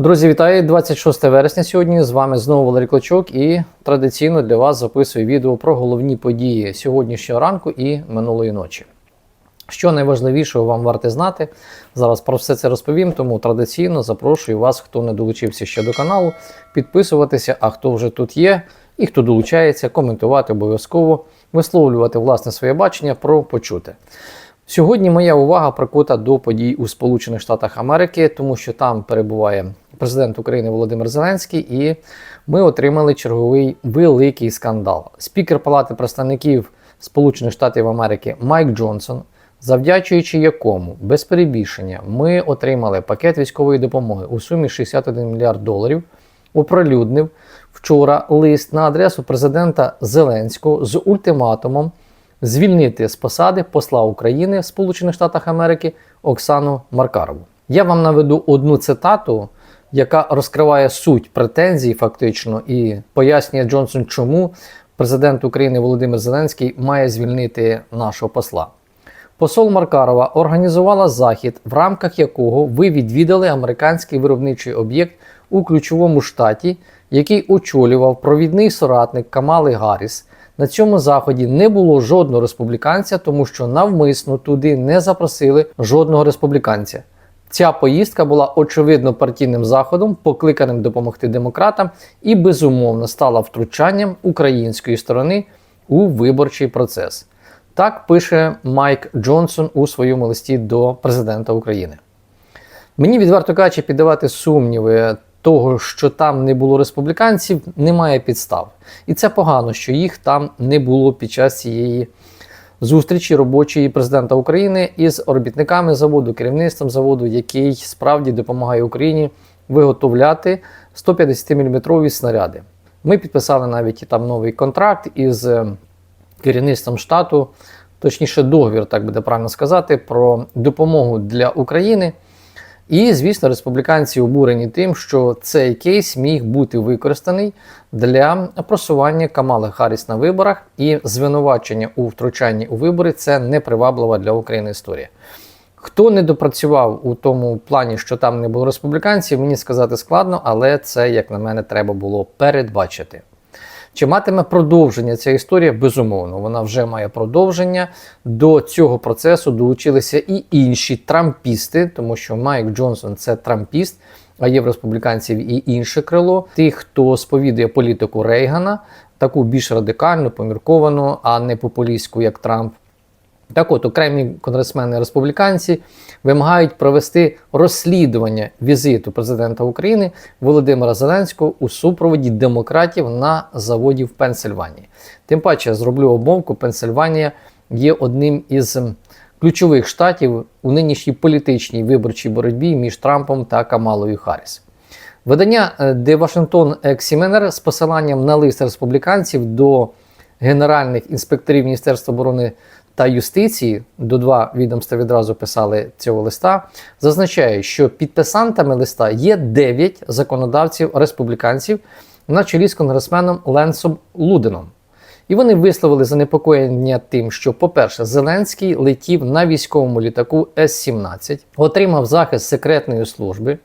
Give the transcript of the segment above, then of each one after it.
Друзі, вітаю! 26 вересня сьогодні. З вами знову Валерій Клочок і традиційно для вас записую відео про головні події сьогоднішнього ранку і минулої ночі. Що найважливішого вам варто знати, зараз про все це розповім, тому традиційно запрошую вас, хто не долучився ще до каналу, підписуватися, а хто вже тут є і хто долучається, коментувати обов'язково, висловлювати власне своє бачення про почуте. Сьогодні моя увага прикута до подій у Сполучених Штатах Америки, тому що там перебуває президент України Володимир Зеленський, і ми отримали черговий великий скандал. Спікер Палати представників Сполучених Штатів Америки Майк Джонсон, завдячуючи якому без перебільшення ми отримали пакет військової допомоги у сумі 61 мільярд доларів, оприлюднив вчора лист на адресу президента Зеленського з ультиматумом звільнити з посади посла України в Сполучених Штатах Америки Оксану Маркарову. Я вам наведу одну цитату, яка розкриває суть претензій, фактично, і пояснює Джонсон, чому президент України Володимир Зеленський має звільнити нашого посла. Посол Маркарова організувала захід, в рамках якого ви відвідали американський виробничий об'єкт у ключовому штаті, який очолював провідний соратник Камали Гарріс. На цьому заході не було жодного республіканця, тому що навмисно туди не запросили жодного республіканця. Ця поїздка була очевидно партійним заходом, покликаним допомогти демократам, і безумовно стала втручанням української сторони у виборчий процес. Так пише Майк Джонсон у своєму листі до президента України. Мені відверто кажучи, піддавати сумніви того, що там не було республіканців, немає підстав. І це погано, що їх там не було під час цієї зустрічі робочої президента України із робітниками заводу, керівництвом заводу, який справді допомагає Україні виготовляти 150-мм снаряди. Ми підписали навіть там новий контракт із е, керівництвом штату, точніше, договір, так буде правильно сказати, про допомогу для України. І, звісно, республіканці обурені тим, що цей кейс міг бути використаний для просування Камали Харріс на виборах, і звинувачення у втручанні у вибори це неприваблива для України історія. Хто не допрацював у тому плані, що там не було республіканців, мені сказати складно, але це, як на мене, треба було передбачити. Чи матиме продовження ця історія? Безумовно, вона вже має продовження. До цього процесу долучилися і інші трампісти, тому що Майк Джонсон це трампіст, а є в республіканців і інше крило. Тих, хто сповідує політику Рейгана, таку більш радикальну, помірковану, а не популістську, як Трамп. Так от, окремі конгресмени республіканці вимагають провести розслідування візиту президента України Володимира Зеленського у супроводі демократів на заводі в Пенсильванії. Тим паче, я зроблю обмовку, Пенсильванія є одним із ключових штатів у нинішній політичній виборчій боротьбі між Трампом та Камалою Харріс. Видання The Washington Examiner з посиланням на лист республіканців до генеральних інспекторів Міністерства оборони та юстиції, до два відомства відразу писали цього листа, зазначає, що підписантами листа є 9 законодавців республіканців на чолі з конгресменом Ленсом Луденом. І вони висловили занепокоєння тим, що, по-перше, Зеленський летів на військовому літаку С-17, отримав захист секретної служби,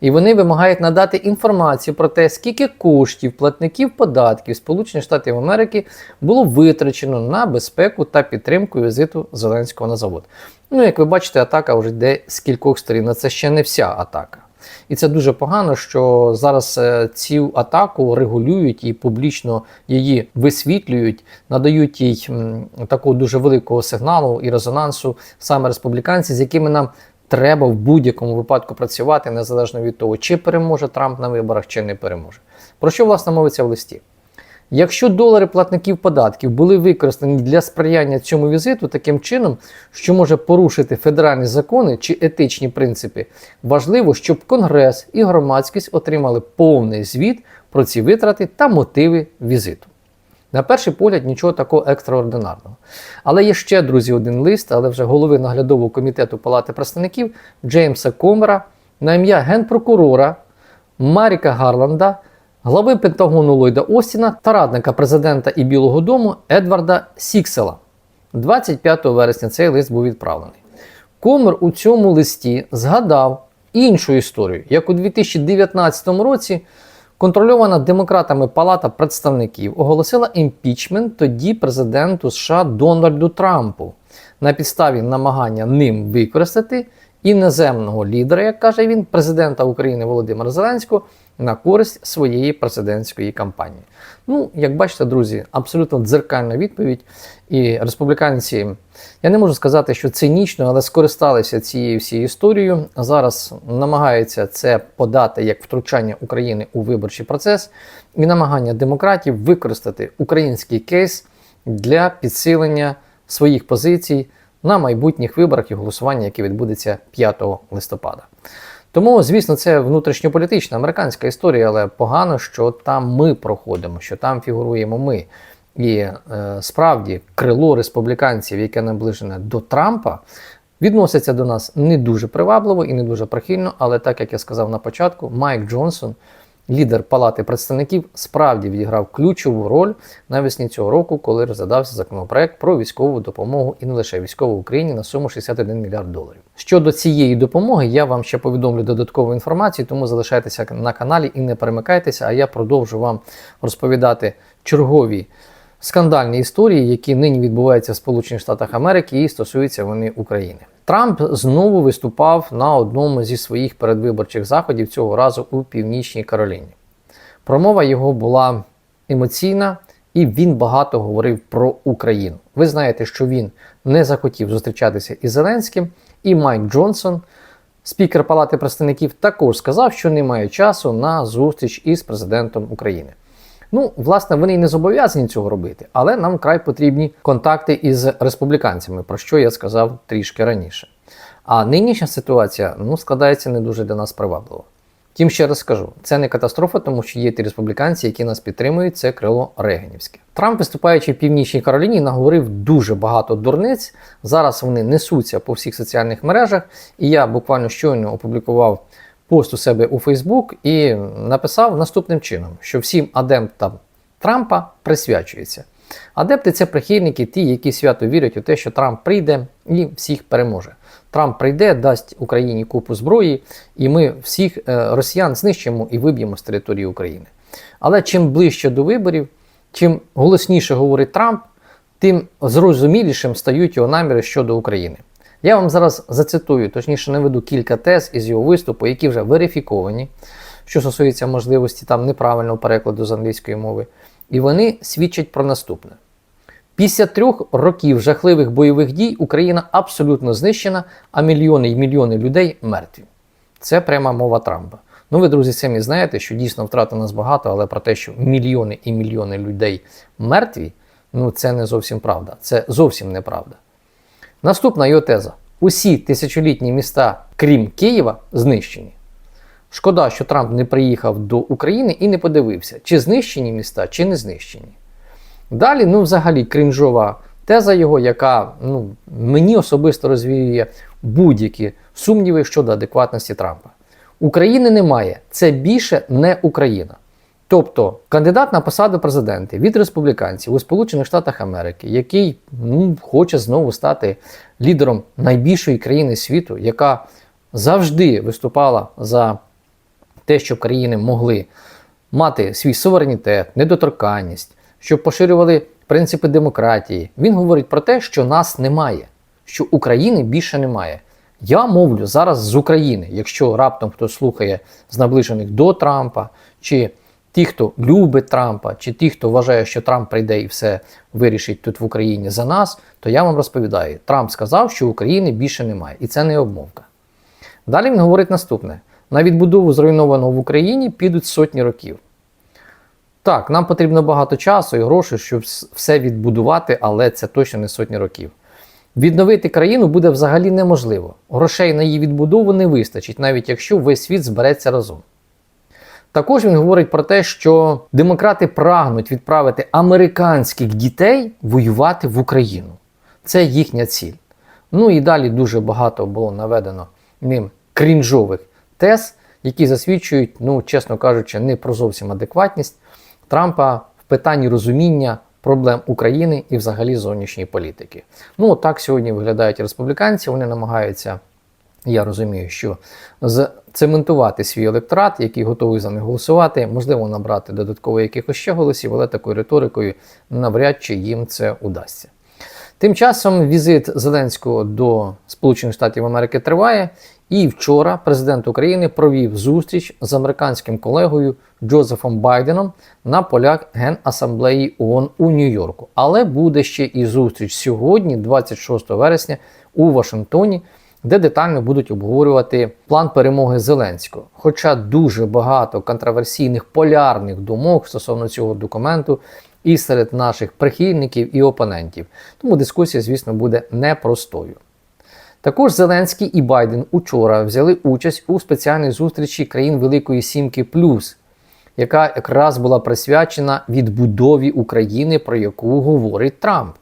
і вони вимагають надати інформацію про те, скільки коштів платників податків Сполучених Штатів Америки було витрачено на безпеку та підтримку візиту Зеленського на завод. Ну, як ви бачите, атака вже йде з кількох сторін. Це ще не вся атака. І це дуже погано, що зараз е, цю атаку регулюють і публічно її висвітлюють, надають їй такого дуже великого сигналу і резонансу саме республіканці, з якими нам треба в будь-якому випадку працювати, незалежно від того, чи переможе Трамп на виборах, чи не переможе. Про що власне мовиться в листі? Якщо долари платників податків були використані для сприяння цьому візиту таким чином, що може порушити федеральні закони чи етичні принципи, важливо, щоб Конгрес і громадськість отримали повний звіт про ці витрати та мотиви візиту. На перший погляд, нічого такого екстраординарного. Але є ще, друзі, один лист, але вже голови наглядового комітету Палати представників Джеймса Комера на ім'я генпрокурора Маріка Гарланда глави Пентагону Ллойда Остіна та радника президента і Білого Дому Едварда Сіксела. 25 вересня цей лист був відправлений. Комер у цьому листі згадав іншу історію, як у 2019 році. Контрольована демократами Палата представників оголосила імпічмент тоді президенту США Дональду Трампу. На підставі намагання ним використати іноземного лідера, як каже він, президента України Володимира Зеленського на користь своєї президентської кампанії. Ну, як бачите, друзі, абсолютно дзеркальна відповідь. І республіканці, я не можу сказати, що цинічно, але скористалися цією всією історією. Зараз намагаються це подати як втручання України у виборчий процес і намагання демократів використати український кейс для підсилення своїх позицій на майбутніх виборах і голосування, яке відбудеться 5 листопада. Тому, звісно, це внутрішньополітична американська історія, але погано, що там ми проходимо, що там фігуруємо ми. І е, справді крило республіканців, яке наближене до Трампа, відноситься до нас не дуже привабливо і не дуже прихильно. Але так як я сказав на початку, Майк Джонсон, лідер Палати представників, справді відіграв ключову роль навесні цього року, коли розглядався законопроект про військову допомогу і не лише військову Україні на суму 61 мільярд доларів. Щодо цієї допомоги, я вам ще повідомлю додаткову інформацію, тому залишайтеся на каналі і не перемикайтеся. А я продовжу вам розповідати чергові скандальні історії, які нині відбуваються в Сполучених Штатах Америки і стосуються вони України. Трамп знову виступав на одному зі своїх передвиборчих заходів цього разу у Північній Кароліні. Промова його була емоційна, і він багато говорив про Україну. Ви знаєте, що він не захотів зустрічатися із Зеленським, і Майк Джонсон, спікер Палати представників, також сказав, що немає часу на зустріч із президентом України. Ну, власне, вони й не зобов'язані цього робити, але нам край потрібні контакти із республіканцями, про що я сказав трішки раніше. А нинішня ситуація ну, складається не дуже для нас привабливо. Тим ще раз скажу, це не катастрофа, тому що є ті республіканці, які нас підтримують, це крило Регенівське. Трамп, виступаючи в Північній Кароліні, наговорив дуже багато дурниць. Зараз вони несуться по всіх соціальних мережах, і я буквально щойно опублікував пост у себе у Фейсбук і написав наступним чином, що всім адептам Трампа присвячується. Адепти це прихильники, ті, які свято вірять у те, що Трамп прийде і всіх переможе. Трамп прийде, дасть Україні купу зброї, і ми всіх е, росіян знищимо і виб'ємо з території України. Але чим ближче до виборів, чим голосніше говорить Трамп, тим зрозумілішим стають його наміри щодо України. Я вам зараз зацитую, точніше наведу кілька тез із його виступу, які вже верифіковані, що стосується можливості там неправильного перекладу з англійської мови. І вони свідчать про наступне. Після трьох років жахливих бойових дій Україна абсолютно знищена, а мільйони і мільйони людей мертві. Це пряма мова Трампа. Ну, ви, друзі, самі знаєте, що дійсно втрат нас багато, але про те, що мільйони і мільйони людей мертві, ну це не зовсім правда. Це зовсім неправда. Наступна його теза: усі тисячолітні міста, крім Києва, знищені. Шкода, що Трамп не приїхав до України і не подивився, чи знищені міста, чи не знищені. Далі, ну, взагалі, крінжова теза його, яка ну, мені особисто розвіює будь-які сумніви щодо адекватності Трампа. України немає, це більше не Україна. Тобто кандидат на посаду президента від республіканців у Сполучених Штатах Америки, який ну, хоче знову стати лідером найбільшої країни світу, яка завжди виступала за те, щоб країни могли мати свій суверенітет, недоторканність, щоб поширювали принципи демократії. Він говорить про те, що нас немає, що України більше немає. Я мовлю зараз з України, якщо раптом хто слухає з наближених до Трампа, чи ті, хто любить Трампа, чи ті, хто вважає, що Трамп прийде і все вирішить тут в Україні за нас, то я вам розповідаю: Трамп сказав, що України більше немає, і це не обмовка. Далі він говорить наступне: на відбудову зруйнованого в Україні підуть сотні років. Так, нам потрібно багато часу і грошей, щоб все відбудувати, але це точно не сотні років. Відновити країну буде взагалі неможливо. Грошей на її відбудову не вистачить, навіть якщо весь світ збереться разом. Також він говорить про те, що демократи прагнуть відправити американських дітей воювати в Україну. Це їхня ціль. Ну і далі дуже багато було наведено ним крінжових тез, які засвідчують, ну, чесно кажучи, не про зовсім адекватність Трампа в питанні розуміння проблем України і взагалі зовнішньої політики. Ну, так сьогодні виглядають республіканці, вони намагаються. Я розумію, що з цементувати свій електорат, який готовий за них голосувати, можливо, набрати додатково якихось ще голосів, але такою риторикою навряд чи їм це удасться. Тим часом візит Зеленського до Сполучених Штатів Америки триває, і вчора президент України провів зустріч з американським колегою Джозефом Байденом на полях Генасамблеї ООН у Нью-Йорку. Але буде ще і зустріч сьогодні, 26 вересня, у Вашингтоні, де детально будуть обговорювати план перемоги Зеленського. Хоча дуже багато контроверсійних полярних думок стосовно цього документу і серед наших прихильників і опонентів. Тому дискусія, звісно, буде непростою. Також Зеленський і Байден учора взяли участь у спеціальній зустрічі країн Великої Сімки Плюс, яка якраз була присвячена відбудові України, про яку говорить Трамп.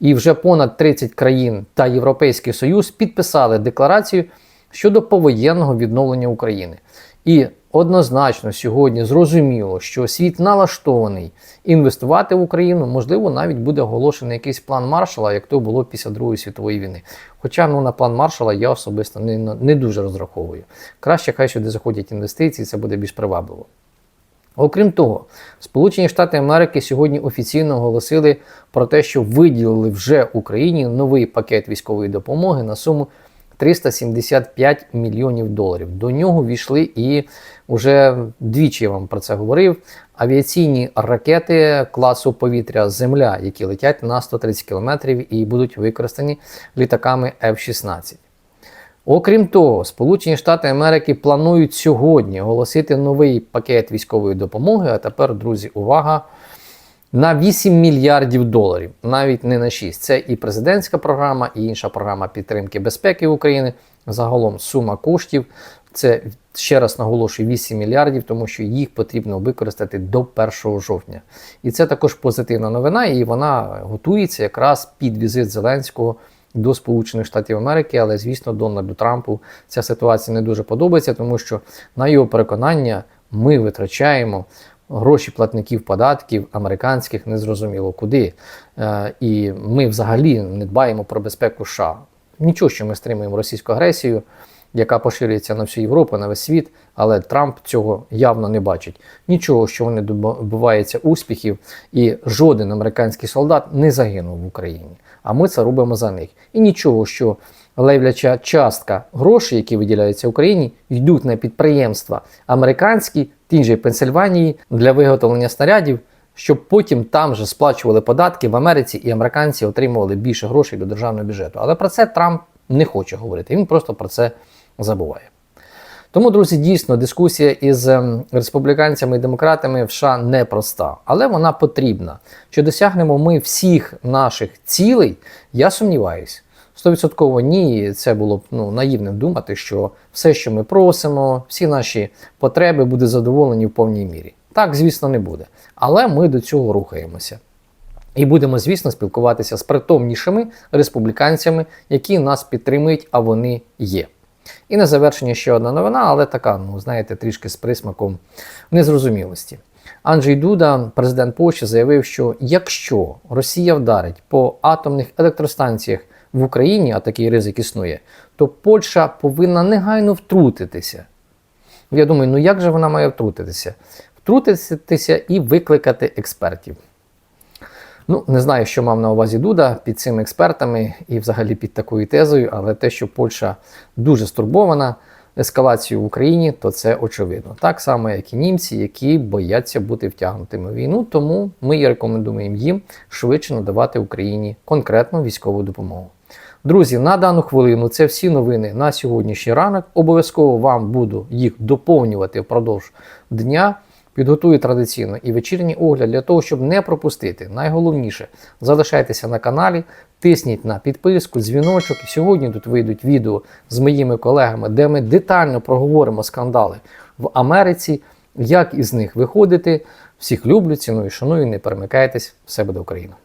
І вже понад 30 країн та Європейський Союз підписали декларацію щодо повоєнного відновлення України. І однозначно сьогодні зрозуміло, що світ налаштований інвестувати в Україну, можливо, навіть буде оголошений якийсь план маршала, як то було після Другої світової війни. Хоча ну, на план маршала я особисто не, не дуже розраховую. Краще, хай сюди заходять інвестиції, це буде більш привабливо. Окрім того, Сполучені Штати Америки сьогодні офіційно оголосили про те, що виділили вже Україні новий пакет військової допомоги на суму 375 мільйонів доларів. До нього війшли і вже двічі я вам про це говорив. Авіаційні ракети класу повітря Земля, які летять на 130 км і будуть використані літаками F-16. Окрім того, Сполучені Штати Америки планують сьогодні оголосити новий пакет військової допомоги. А тепер, друзі, увага! На 8 мільярдів доларів, навіть не на 6. Це і президентська програма, і інша програма підтримки безпеки України. Загалом сума коштів. Це ще раз наголошую 8 мільярдів, тому що їх потрібно використати до 1 жовтня. І це також позитивна новина, і вона готується якраз під візит Зеленського до Сполучених Штатів Америки, але звісно, Дональду Трампу ця ситуація не дуже подобається, тому що на його переконання ми витрачаємо гроші платників податків американських незрозуміло куди. Е, і ми взагалі не дбаємо про безпеку США. Нічого, що ми стримуємо російську агресію. Яка поширюється на всю Європу, на весь світ, але Трамп цього явно не бачить. Нічого, що вони добиваються успіхів, і жоден американський солдат не загинув в Україні а ми це робимо за них. І нічого, що левляча частка грошей, які виділяються Україні, йдуть на підприємства американські, ті же Пенсильванії для виготовлення снарядів, щоб потім там же сплачували податки в Америці і американці отримували більше грошей до державного бюджету. Але про це Трамп не хоче говорити. Він просто про це забуває. Тому, друзі, дійсно дискусія із ем, республіканцями і демократами в США непроста, але вона потрібна. Чи досягнемо ми всіх наших цілей? Я сумніваюсь. Стовідсотково ні, це було б ну, наївним думати, що все, що ми просимо, всі наші потреби будуть задоволені в повній мірі. Так, звісно, не буде. Але ми до цього рухаємося. І будемо, звісно, спілкуватися з притомнішими республіканцями, які нас підтримують, а вони є. І на завершення ще одна новина, але така, ну знаєте, трішки з присмаком незрозумілості. Анджей Дуда, президент Польщі, заявив, що якщо Росія вдарить по атомних електростанціях в Україні, а такий ризик існує, то Польща повинна негайно втрутитися. Я думаю, ну як же вона має втрутитися? Втрутитися і викликати експертів. Ну, не знаю, що мав на увазі Дуда під цими експертами і взагалі під такою тезою, але те, що Польща дуже стурбована ескалацією в Україні, то це очевидно. Так само, як і німці, які бояться бути втягнутими в війну. Тому ми і рекомендуємо їм швидше надавати Україні конкретну військову допомогу. Друзі, на дану хвилину це всі новини на сьогоднішній ранок. Обов'язково вам буду їх доповнювати впродовж дня. Підготую традиційно і вечірній огляд для того, щоб не пропустити. Найголовніше залишайтеся на каналі, тисніть на підписку, дзвіночок. Сьогодні тут вийдуть відео з моїми колегами, де ми детально проговоримо скандали в Америці, як із них виходити. Всіх люблю, ціную, шаную, не перемикайтесь, все буде Україна!